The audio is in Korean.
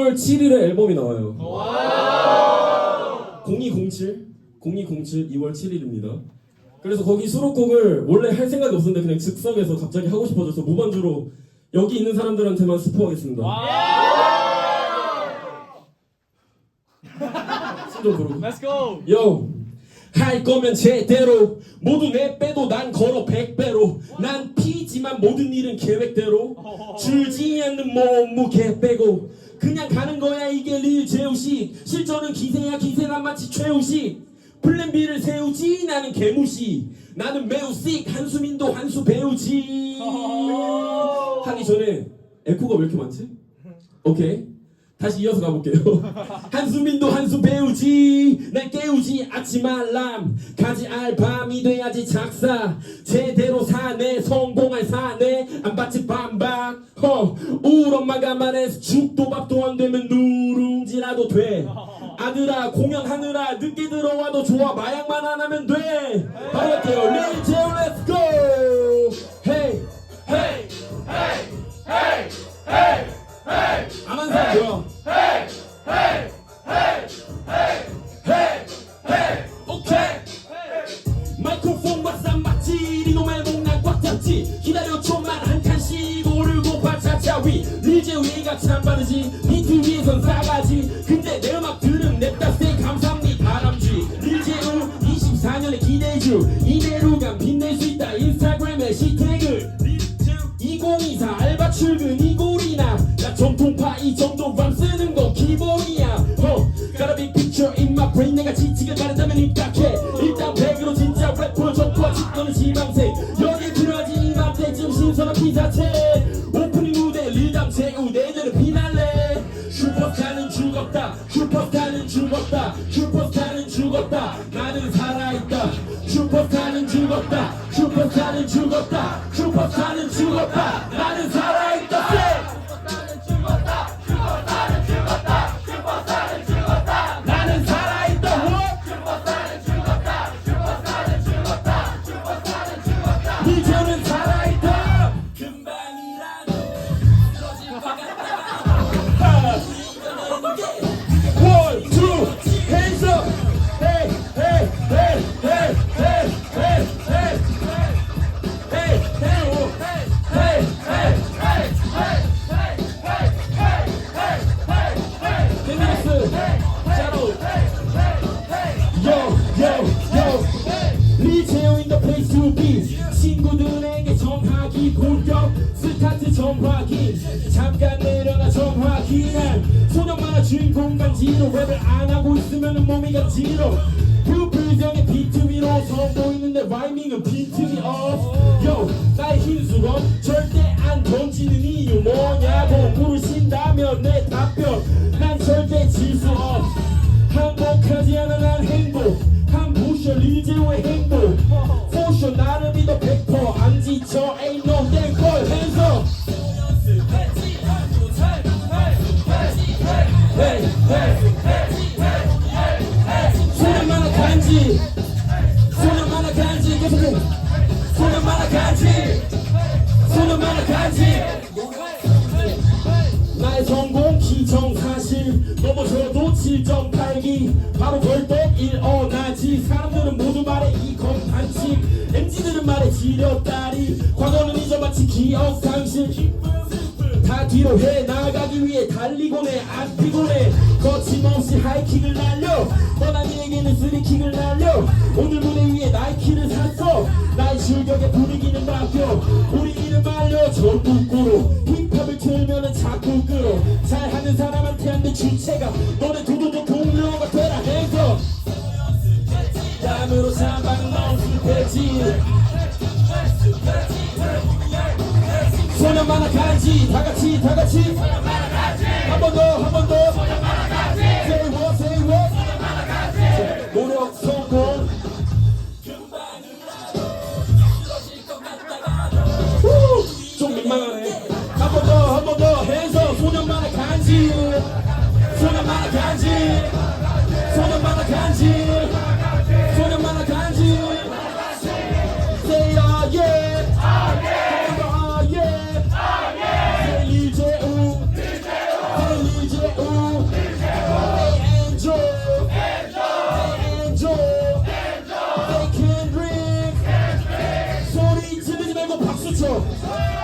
10월 7일에 앨범이 나와요. 0207 0207 2월 7일입니다. 그래서 거기 수록곡을 원래 할 생각이 없었는데 그냥 즉석에서 갑자기 하고 싶어져서 무반주로 여기 있는 사람들한테만 스포하겠습니다. 숨좀 고르고. Let's go. 요! 할 거면 제대로 모두 내 빼도 난 걸어 백배로 난 피지만 모든 일은 계획대로 줄지 않는 몸무게 빼고 그냥 가는 거야 이게 릴 제우식. 실전은 기세야 기세란 마치 최우식. 플랜 B를 세우지 나는 개무시 나는 매우 씩 한수민도 한수 배우지. 하기 전에 에코가 왜 이렇게 많지? 오케이 다시 이어서 가볼게요. 한수민도 한수 배우지 날 깨우지 아침 알람. 가지 알 밤이 돼야지 작사. 제대로 사네 성공할 사네 안 받지 반박. 허 우울 엄마가 말해서 죽도 밥도 안 되면 누룽지라도 돼. 아들아 공연하느라 늦게 들어와도 좋아. 마약만 안 하면 돼. 바로 할게요. 릴제오 렛 위가 참 빠르지 비트 위에선 싸가지. 근데 내 음악 들음 냅다 세 감사합니다 다람쥐. 리제우 24년의 기대주. 이대로 감 빛낼 수 있다 인스타그램 해시태그 2024 알바 출근 이골이나. 나 정통파 이 정도 람 쓰는 건 기본이야. 어 Got a big picture in my brain. 내가 지치길 바란다면 입각해. 일단 100으로 진짜 랩 보여줬고 직도는 지망생 여기 들어가지 이맘때쯤 신선한 피사체 슈퍼스타는 죽었다. 슈퍼스타는 죽었다. 나는 살아있다 기난 소년 만화 주인공 간 지로 랩을 안 하고 있으면 몸이 간지러 부풀병의 비트 위로 서 보이는데 라이밍은 빈틈이 없 Yo 나의 흰수건 절대 안 던지는 이유 뭐냐고 물으신다면 내 답변 7.8기. 바로 벌떡 일어나지. 사람들은 모두 말해 이건 반칙. MZ들은 말해 지렸다리. 과거는 잊어마치 기억 상실. 다 뒤로 해 나아가기 위해 달리곤 해안 피곤해 거침없이 하이킥을 날려. 뻔한 이에게는 쓰리킥을 날려. 오늘 무대 위에 나이키를 샀어. 나의 실격에 분위기는 바뀌어. 우리 이름 알려. 전국 구로. 힙합을 틀면은 자꾸 끌어. 잘하는 사람한테 한대 주체가 너네 두 소년 만화 간지 다 같이 다 같이 한 번 더 한 번더 Say what say what 노력 성공 후, 좀 민망하네 한 번 더. 한 번더 해서 소년 만화 간지. 소년 만화 간지. 소년 만화 They can drink. 소리 지르지 말고 박수 쳐.